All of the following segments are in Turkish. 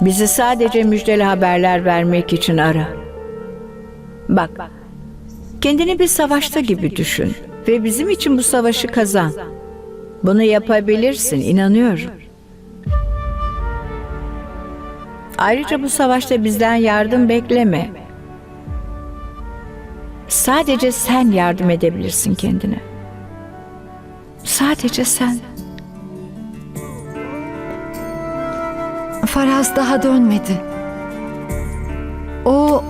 Bizi sadece müjdeli haberler vermek için ara. Bak, kendini bir savaşta gibi düşün ve bizim için bu savaşı kazan. Bunu yapabilirsin, inanıyorum. Ayrıca bu savaşta bizden yardım bekleme. Sadece sen yardım edebilirsin kendine. Sadece sen. Faraz daha dönmedi. O,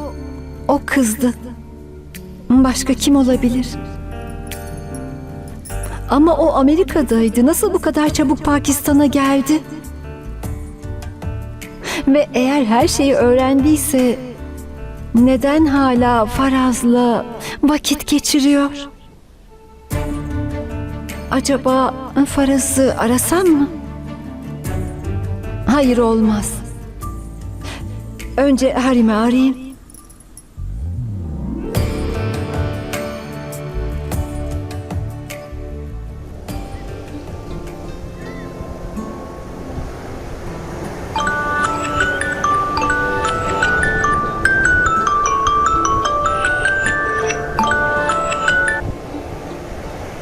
o kızdı. Başka kim olabilir? Ama o Amerika'daydı. Nasıl bu kadar çabuk Pakistan'a geldi? Ve eğer her şeyi öğrendiyse neden hala Faraz'la vakit geçiriyor? Acaba Faraz'ı arasam mı? Hayır olmaz. Önce Harim'i arayayım.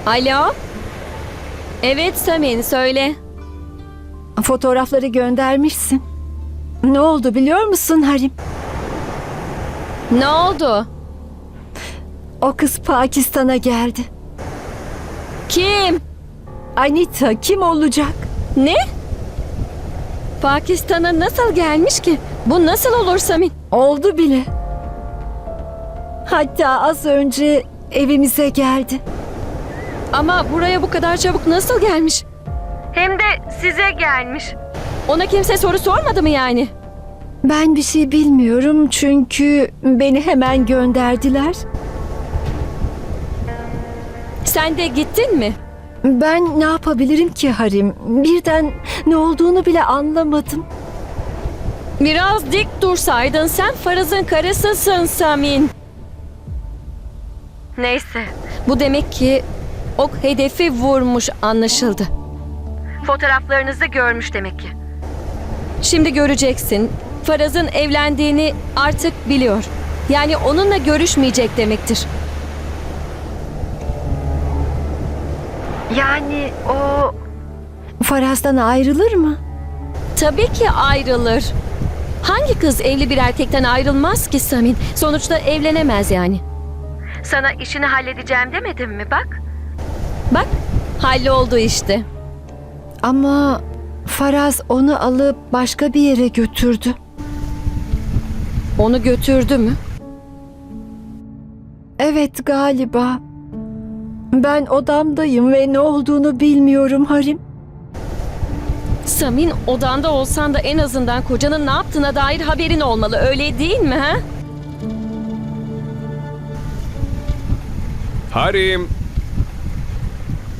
Alo? Evet Samin söyle. Fotoğrafları göndermişsin. Ne oldu biliyor musun Harim? Ne oldu? O kız Pakistan'a geldi. Kim? Anita kim olacak? Ne? Pakistan'a nasıl gelmiş ki? Bu nasıl olur Samin? Oldu bile. Hatta az önce evimize geldi. Ama buraya bu kadar çabuk nasıl gelmiş? Hem de size gelmiş. Ona kimse soru sormadı mı yani? Ben bir şey bilmiyorum çünkü beni hemen gönderdiler. Sen de gittin mi? Ben ne yapabilirim ki Harim? Birden ne olduğunu bile anlamadım. Biraz dik dursaydın sen Faraz'ın karısısın Samin. Neyse. Bu demek ki ok hedefi vurmuş anlaşıldı. Fotoğraflarınızı görmüş demek ki. Şimdi göreceksin. Faraz'ın evlendiğini artık biliyor. Yani onunla görüşmeyecek demektir. Yani o... Faraz'dan ayrılır mı? Tabii ki ayrılır. Hangi kız evli bir erkekten ayrılmaz ki Samin? Sonuçta evlenemez yani. Sana işini halledeceğim demedim mi bak? Bak, halloldu işte. Ama Faraz onu alıp başka bir yere götürdü. Onu götürdü mü? Evet galiba. Ben odamdayım ve ne olduğunu bilmiyorum Harim. Samin odanda olsan da en azından kocanın ne yaptığına dair haberin olmalı öyle değil mi ha? Harim.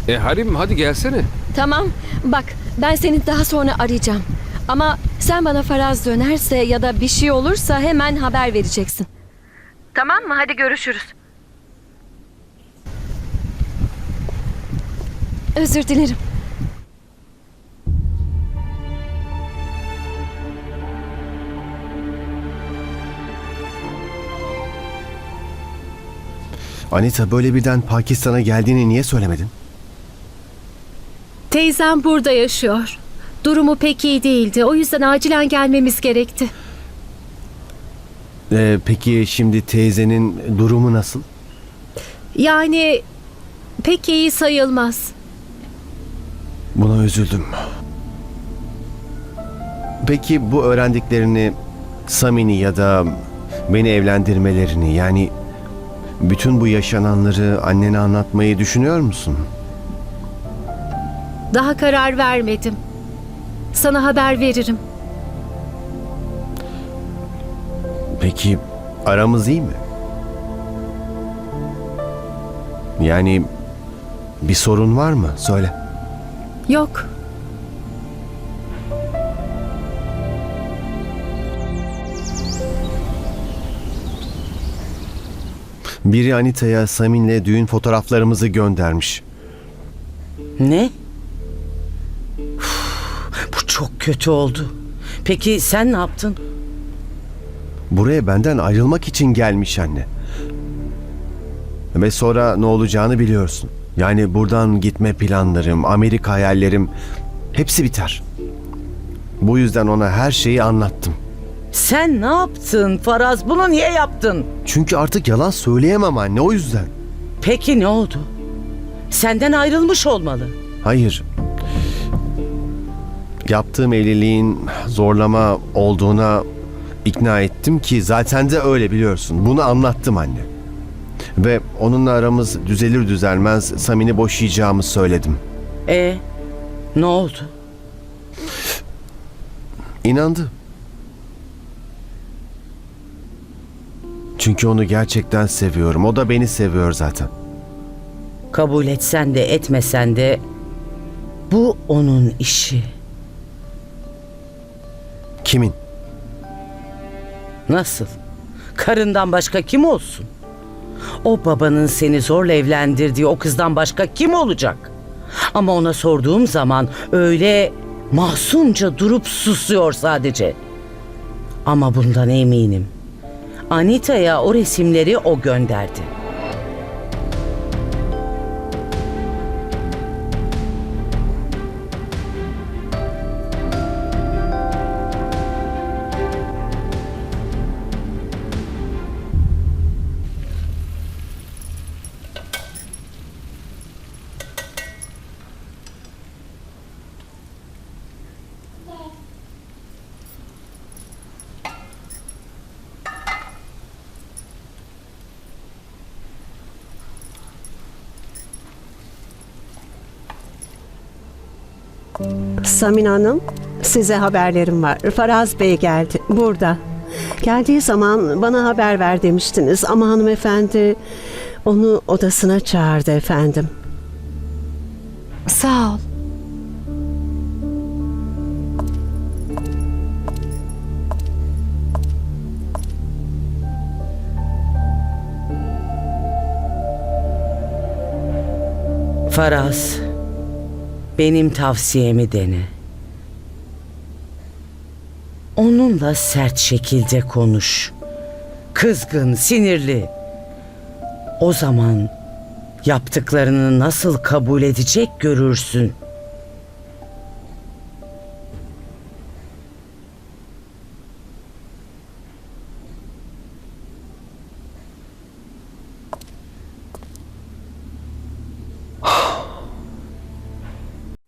E Harim hadi gelsene. Tamam bak ben seni daha sonra arayacağım. Ama sen bana Faraz dönerse ya da bir şey olursa hemen haber vereceksin. Tamam mı? Hadi görüşürüz. Özür dilerim. Anita böyle birden Pakistan'a geldiğini niye söylemedin? Teyzem burada yaşıyor. Durumu pek iyi değildi. O yüzden acilen gelmemiz gerekti. Ee, peki şimdi teyzenin durumu nasıl? Yani pek iyi sayılmaz. Buna üzüldüm. Peki bu öğrendiklerini Samini ya da beni evlendirmelerini yani bütün bu yaşananları annene anlatmayı düşünüyor musun? Daha karar vermedim. Sana haber veririm. Peki aramız iyi mi? Yani bir sorun var mı? Söyle. Yok. Biri Anita'ya Samin'le düğün fotoğraflarımızı göndermiş. Ne? Çok kötü oldu. Peki sen ne yaptın? Buraya benden ayrılmak için gelmiş anne. Ve sonra ne olacağını biliyorsun. Yani buradan gitme planlarım, Amerika hayallerim hepsi biter. Bu yüzden ona her şeyi anlattım. Sen ne yaptın Faraz? Bunu niye yaptın? Çünkü artık yalan söyleyemem anne o yüzden. Peki ne oldu? Senden ayrılmış olmalı. Hayır. Yaptığım evliliğin zorlama olduğuna ikna ettim ki zaten de öyle biliyorsun. Bunu anlattım anne. Ve onunla aramız düzelir düzelmez Samin'i boşayacağımı söyledim. E ne oldu? İnandı. Çünkü onu gerçekten seviyorum. O da beni seviyor zaten. Kabul etsen de etmesen de bu onun işi. Kimin? Nasıl? Karından başka kim olsun? O babanın seni zorla evlendirdiği o kızdan başka kim olacak? Ama ona sorduğum zaman öyle masumca durup susuyor sadece. Ama bundan eminim. Anita'ya o resimleri o gönderdi. Samin Hanım, size haberlerim var. Faraz Bey geldi, burada. Geldiği zaman bana haber ver demiştiniz ama hanımefendi onu odasına çağırdı efendim. Sağ ol. Faraz, benim tavsiyemi dene. Onunla sert şekilde konuş. Kızgın, sinirli. O zaman yaptıklarını nasıl kabul edecek görürsün.